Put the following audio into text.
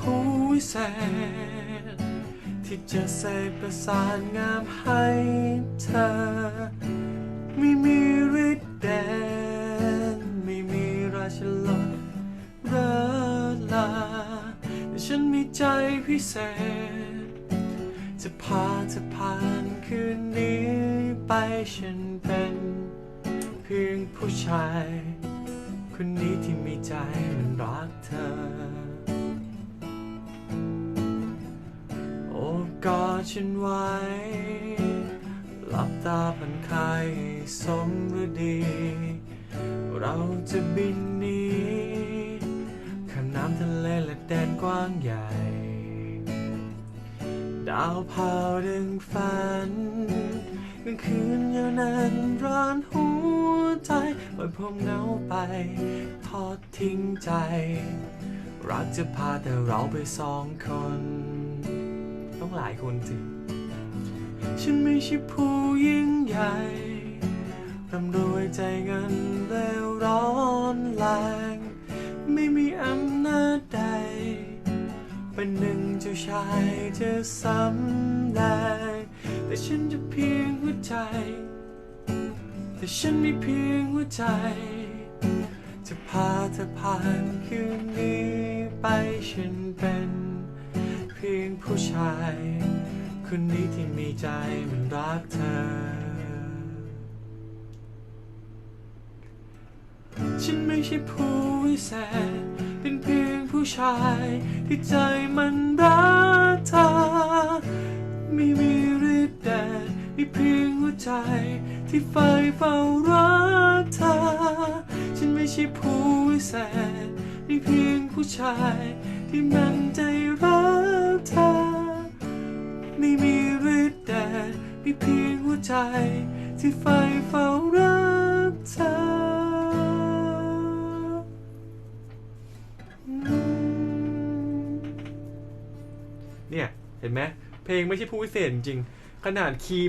ผู้วิเศษที่จะเสกประสานงามให้เธอ ไม่มีฤทธิ์เดชไม่มีราชลดเริศลาแต่ฉันมีใจพิเศษ จะพาเธอผ่านคืนนี้ไปฉันเป็น เพียงผู้ชาย คนนี้ที่มีใจมันรักเธอ กอดฉันไว้ หลับตาผ่อนคลายสมฤดี เราจะบินหนีข้ามน้ำทะเลและแดนกว้างใหญ่ ดาวเผาดึงฝันกลางคืนยาวนานร้อนหัวใจปล่อยผมเหงาไป ทอดทิ้งใจ รักจะพาแต่เราไปสองคน ต้องหลายคนสิ ฉันไม่ใช่ผู้ยิ่งใหญ่ร่ำรวยใจเงินแล้วร้อนแรง ไม่มีอำนาจใด เป็นหนึ่งเจ้าชายจะสำแดงแต่ฉันจะเพียงหัวใจ แต่ฉันมีเพียงหัวใจ จะพาเธอผ่านคืนนี้ไปฉันเป็น ผู้ชาย คนนี้ที่มีใจมันรักเธอ ฉันไม่ใช่ผู้วิเศษ เป็นเพียงผู้ชายที่ใจมันรักเธอ ไม่มีฤทธิ์เดชมีเพียงหัวใจที่ไฟเฝ้ารักเธอ ฉันไม่ใช่ผู้วิเศษมีเพียงผู้ชายที่มันใจรัก ไม่มีฤทธิ์แดดมีเพียงหัวใจ ที่ไฟเฝ้ารักเธอเนี่ย เห็นไหมเพลงไม่ใช่ผู้วิเศษจริง ขนาดคีย์